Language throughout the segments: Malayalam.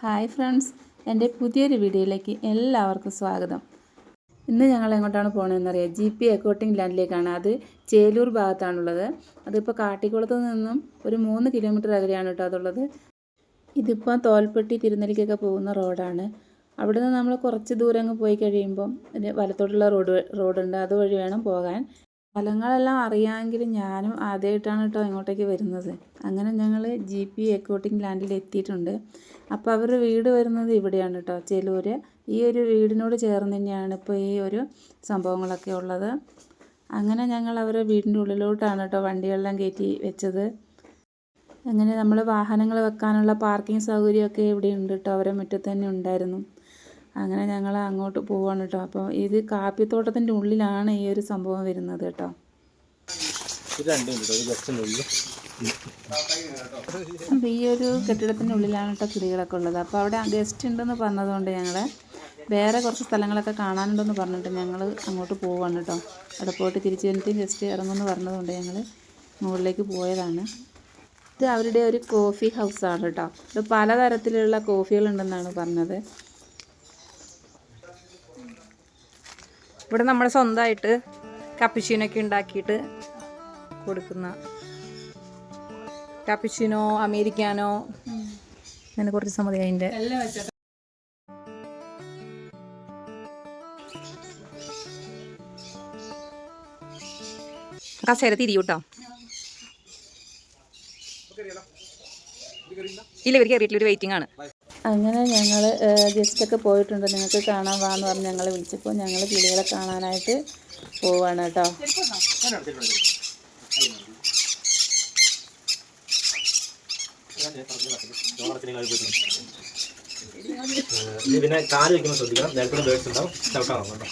ഹായ് ഫ്രണ്ട്സ് എന്റെ പുതിയൊരു വീഡിയോയിലേക്ക് എല്ലാവർക്കും സ്വാഗതം. ഇന്ന് ഞങ്ങൾ എങ്ങോട്ടാണ് പോകണമെന്നറിയാം ജി പി എക്കോട്ടിംഗ് ലാൻഡിലേക്കാണ് അത് ചേലൂർ ഭാഗത്താണുള്ളത്. അതിപ്പോൾ കാട്ടിക്കുളത്ത് നിന്നും ഒരു മൂന്ന് കിലോമീറ്റർ അകലെയാണ് കേട്ടോ അതുള്ളത്. ഇതിപ്പോൾ തോൽപ്പെട്ടി തിരുനെല്ലിക്കൊക്കെ പോകുന്ന റോഡാണ്. അവിടെ നിന്ന് നമ്മൾ കുറച്ച് ദൂരം അങ്ങ് പോയി കഴിയുമ്പം വലത്തോട്ടുള്ള റോഡ് റോഡുണ്ട്. അതുവഴി വേണം പോകാൻ. സ്ഥലങ്ങളെല്ലാം അറിയാമെങ്കിലും ഞാനും ആദ്യമായിട്ടാണ് കേട്ടോ ഇങ്ങോട്ടേക്ക് വരുന്നത്. അങ്ങനെ ഞങ്ങൾ ജി പി എക്കോട്ടിംഗ് ലാൻഡിൽ എത്തിയിട്ടുണ്ട്. അപ്പോൾ അവരുടെ വീട് വരുന്നത് ഇവിടെയാണ് കേട്ടോ. ചെലൂര്. ഈ ഒരു വീടിനോട് ചേർന്ന് തന്നെയാണ് ഇപ്പോൾ ഈ ഒരു സംഭവങ്ങളൊക്കെ ഉള്ളത്. അങ്ങനെ ഞങ്ങൾ അവരുടെ വീടിന്റെ ഉള്ളിലോട്ടാണ് കേട്ടോ വണ്ടികളെല്ലാം കയറ്റി വെച്ചത്. അങ്ങനെ നമ്മൾ വാഹനങ്ങൾ വെക്കാനുള്ള പാർക്കിംഗ് സൗകര്യമൊക്കെ ഇവിടെ ഉണ്ട് കേട്ടോ. അവരെ മുറ്റത്ത് തന്നെ ഉണ്ടായിരുന്നു. അങ്ങനെ ഞങ്ങൾ അങ്ങോട്ട് പോവാണ് കേട്ടോ അപ്പോൾ ഇത് കാപ്പിത്തോട്ടത്തിന്റെ ഉള്ളിലാണ് ഈ ഒരു സംഭവം വരുന്നത് കേട്ടോ അപ്പോൾ ഈ ഒരു കെട്ടിടത്തിന്റെ ഉള്ളിലാണ് കേട്ടോ കിളികളൊക്കെ ഉള്ളത്. അപ്പോൾ അവിടെ ഗസ്റ്റ് ഉണ്ടെന്ന് പറഞ്ഞതുകൊണ്ട് ഞങ്ങൾ വേറെ കുറച്ച് സ്ഥലങ്ങളൊക്കെ കാണാനുണ്ടെന്ന് പറഞ്ഞിട്ട് ഞങ്ങൾ അങ്ങോട്ട് പോവാണ് കേട്ടോ അവിടെ പോയിട്ട് തിരിച്ചു വന്നിട്ട് ഗസ്റ്റ് ഇറങ്ങുമെന്ന് പറഞ്ഞതുകൊണ്ട് ഞങ്ങൾ മുകളിലേക്ക് പോയതാണ്. ഇത് അവരുടെ ഒരു കോഫി ഹൗസാണ് കേട്ടോ ഇത് പലതരത്തിലുള്ള കോഫികളുണ്ടെന്നാണ് പറഞ്ഞത്. ഇവിടെ നമ്മൾ സ്വന്തമായിട്ട് കപ്പിച്ചീനൊക്കെ ഉണ്ടാക്കിയിട്ട് കൊടുക്കുന്ന കപ്പിച്ചിനോ അമേരിക്കാനോ അങ്ങനെ കുറച്ച് സമ്മതി അതിന്റെ കസേര തിരിയൂട്ടോ ഇല്ല ഇവർ കയറിയിട്ടില്ല ഒരു വെയിറ്റിംഗ് ആണ്. അങ്ങനെ ഞങ്ങൾ ഗസ്റ്റൊക്കെ പോയിട്ടുണ്ട്. നിങ്ങൾക്ക് കാണാൻ വാ എന്ന് പറഞ്ഞ് ഞങ്ങൾ വിളിച്ചപ്പോൾ ഞങ്ങൾ കിളികളെ കാണാനായിട്ട് പോവാണ് കേട്ടോ. പിന്നെ കാൽ വെക്കുമ്പോൾ ശ്രദ്ധിക്കണം. നേരത്തെ ബേഡ്സ് ഉണ്ടാവും. ചവിട്ടാണോ കേട്ടോ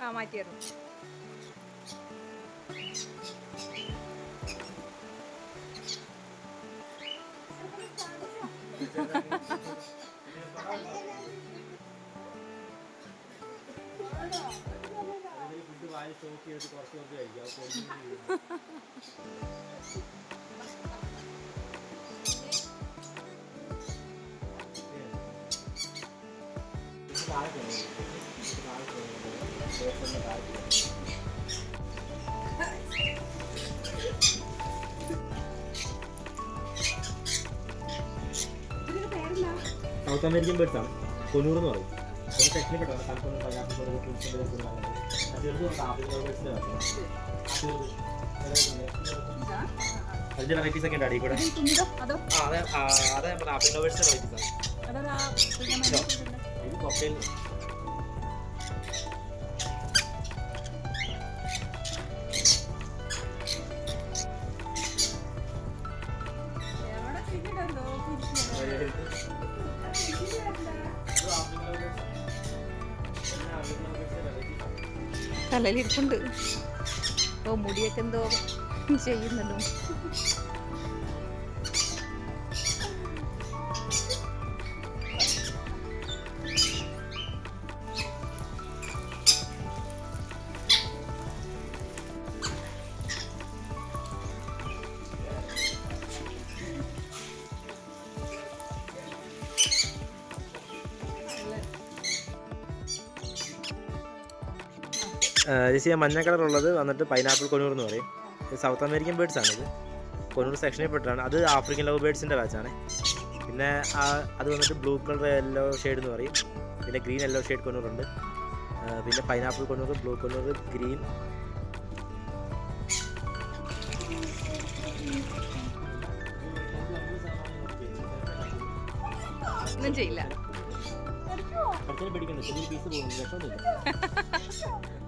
ആ മാറ്റിയായിരുന്നു ഫുഡ് വാരി സ്റ്റോക്ക് ചെയ്തിട്ട് കുറച്ച് കുറച്ച് കഴിക്കും അപ്പോൾ ഒന്നും ചെയ്യില്ല. ഇത് താഴെ പോകുന്നു. ഇത് താഴെ പോകുന്നു. ബേസിന്റെ താഴെ പോകുന്നു. സൗത്ത് അമേരിക്കൻ ബേർഡ്സ് ആണ് കൊനൂർ എന്ന് പറയും ഒരു സെക്ഷനിൽ പെട്ടതാണ് കൽപ്പൊന്നും പയ്യാത്ത അതിന്റെ വെറൈറ്റീസ് ഒക്കെ ഉണ്ട് അടി കൂടെ. ആ അതെ ആ, അതെ നമ്മുടെ ആപ്പിൾ ലവേഴ്സിന്റെ വെറൈറ്റീസ് ആണ് ഇത്. കൊക്കയിൽ തലയിലിരിപ്പുണ്ട്. ഓ മുടിയൊക്കെ എന്തോ ചെയ്യുന്നല്ലോ ചേച്ചി മഞ്ഞ കളർ ഉള്ളത് വന്നിട്ട് പൈനാപ്പിൾ കൊനൂർ എന്ന് പറയും. സൗത്ത് അമേരിക്കൻ ബേർഡ്സ് ആണ് ഇത്. കൊനൂർ സെക്ഷനിൽ പെട്ടതാണ്. അത് ആഫ്രിക്കൻ ലവ് ബേർഡ്സിന്റെ ബാച്ചാണ് പിന്നെ ആ അത് വന്നിട്ട് ബ്ലൂ കളർ യെല്ലോ ഷെയ്ഡ് എന്ന് പറയും. പിന്നെ ഗ്രീൻ യെല്ലോ ഷെയ്ഡ് കൊനൂർ ഉണ്ട്. പിന്നെ pineapple colour blue colour green ഒന്നും ചെയ്യില്ല. കുറച്ചേരം പിടിക്കണ്ട ചെറിയ പീസ് പോകുന്നു വിഷമൊന്നുമില്ല ഓക്കെ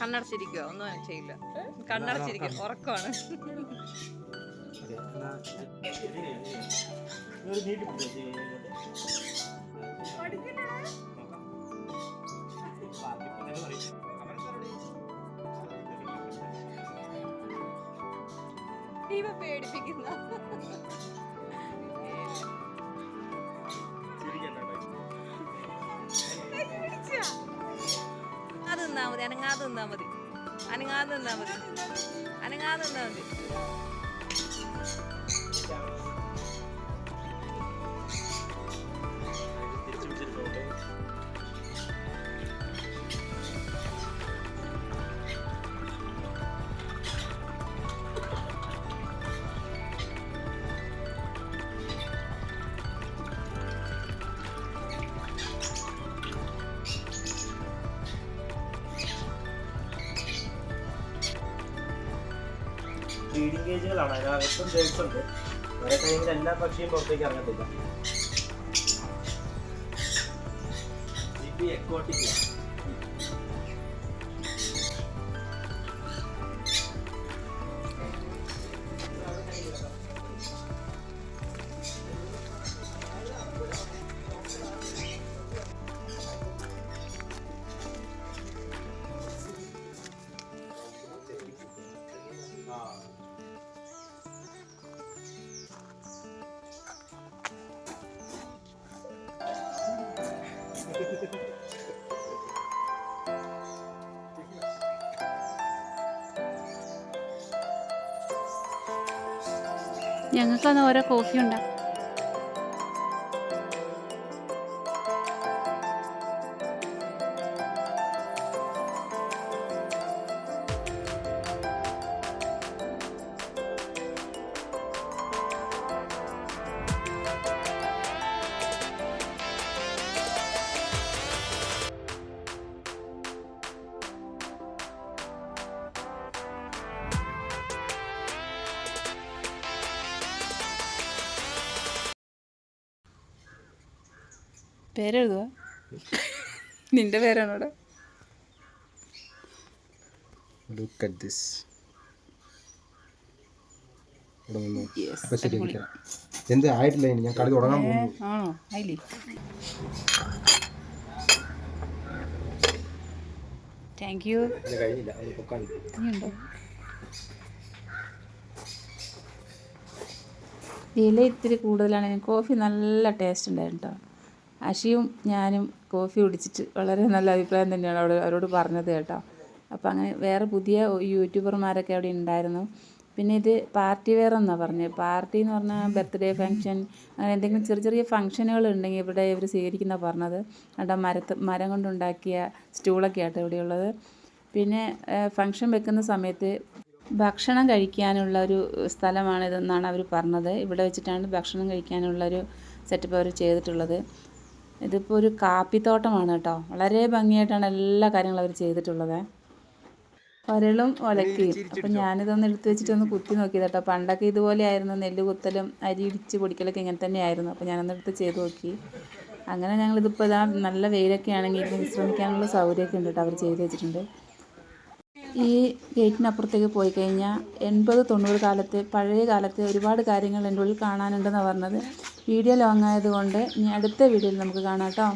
കണ്ണടച്ചിരിക്കോ ഒന്നും ചെയ്യില്ല. കണ്ണടച്ചിരിക്കും ഉറക്കമാണ്. ഓക്കെ ഇവ പേടിപ്പിക്കുന്ന. അത് നിന്നാ മതി അനങ്ങാതെ നിന്നാ മതി. അനങ്ങാതെ നിന്നാ മതി. അനങ്ങാതെ നിന്നാ മതി. ഫീഡിംഗ് കേജുകളാണ് അതിനകത്തും ബേഡ്സ് ഉണ്ട് ഒരേ ടൈമിൽ എല്ലാ പക്ഷിയും പുറത്തേക്ക് ഇറങ്ങത്തില്ല. എക്കോട്ടിക് ഞങ്ങൾക്കന്ന് ഓരോ കോഫി ഉണ്ടാക്കും പേരെഴുതുക നിന്റെ പേരാണ് ഇവിടെ ലുക്ക് അറ്റ് ദിസ് ഇവിടെ നിന്ന് എന്ത് ആയിട്ടില്ല ഞാൻ കളി തുടങ്ങാൻ പോകുന്നു. ആണോ? താങ്ക് യു ഇല ഇത്തിരി കൂടുതലാണ്. കോഫി നല്ല ടേസ്റ്റ് ഉണ്ടായിരുന്നു കേട്ടോ അഷിയും ഞാനും കോഫി കുടിച്ചിട്ട് വളരെ നല്ല അഭിപ്രായം തന്നെയാണ് അവിടെ അവരോട് പറഞ്ഞത് കേട്ടോ. അപ്പോൾ അങ്ങനെ വേറെ പുതിയ യൂട്യൂബർമാരൊക്കെ അവിടെ ഉണ്ടായിരുന്നു. പിന്നെ ഇത് പാർട്ടി വെയർ എന്നാണ് പറഞ്ഞത് പാർട്ടി എന്ന് പറഞ്ഞാൽ ബർത്ത്ഡേ ഫംഗ്ഷൻ അങ്ങനെ എന്തെങ്കിലും ചെറിയ ചെറിയ ഫംഗ്ഷനുകൾ ഉണ്ടെങ്കിൽ ഇവിടെ ഇവർ സ്വീകരിക്കുന്ന പറഞ്ഞത്. അവിടെ മരത്ത് മരം കൊണ്ടുണ്ടാക്കിയ സ്റ്റൂളൊക്കെ ആട്ടോ ഇവിടെയുള്ളത് പിന്നെ ഫംഗ്ഷൻ വെക്കുന്ന സമയത്ത് ഭക്ഷണം കഴിക്കാനുള്ള ഒരു സ്ഥലമാണിതെന്നാണ് അവർ പറഞ്ഞത്. ഇവിടെ വെച്ചിട്ടാണ് ഭക്ഷണം കഴിക്കാനുള്ള ഒരു സെറ്റപ്പ് അവർ ചെയ്തിട്ടുള്ളത്. ഇതിപ്പോൾ ഒരു കാപ്പിത്തോട്ടമാണ് കേട്ടോ. വളരെ ഭംഗിയായിട്ടാണ് എല്ലാ കാര്യങ്ങളും അവർ ചെയ്തിട്ടുള്ളത്. ഒരളും ഒലക്കയും അപ്പം ഞാനിതൊന്ന് എടുത്ത് വെച്ചിട്ടൊന്ന് കുത്തി നോക്കിയത് കേട്ടോ. പണ്ടൊക്കെ ഇതുപോലെ ആയിരുന്നു നെല്ല് കുത്തലും അരി ഇടിച്ച് പൊടിക്കലൊക്കെ ഇങ്ങനെ തന്നെയായിരുന്നു അപ്പോൾ ഞാനൊന്ന് എടുത്ത് ചെയ്ത് നോക്കി. അങ്ങനെ ഞങ്ങളിതിപ്പോൾ ഇതാ നല്ല വെയിലൊക്കെ ആണെങ്കിൽ ഇരുന്ന് വിശ്രമിക്കാനുള്ള സൗകര്യമൊക്കെ ഉണ്ട് കേട്ടോ. അവർ ചെയ്ത് വെച്ചിട്ടുണ്ട്. ഈ ഗേറ്റിനപ്പുറത്തേക്ക് പോയി കഴിഞ്ഞാൽ എൺപത് തൊണ്ണൂറ് കാലത്ത് പഴയ കാലത്ത് ഒരുപാട് കാര്യങ്ങൾ എന്റെ ഉള്ളിൽ കാണാനുണ്ടെന്നാണ് പറഞ്ഞത്. വീഡിയോ ലോങ് ആയതുകൊണ്ട് ഇനി അടുത്ത വീഡിയോയിൽ നമുക്ക് കാണാം കേട്ടോ.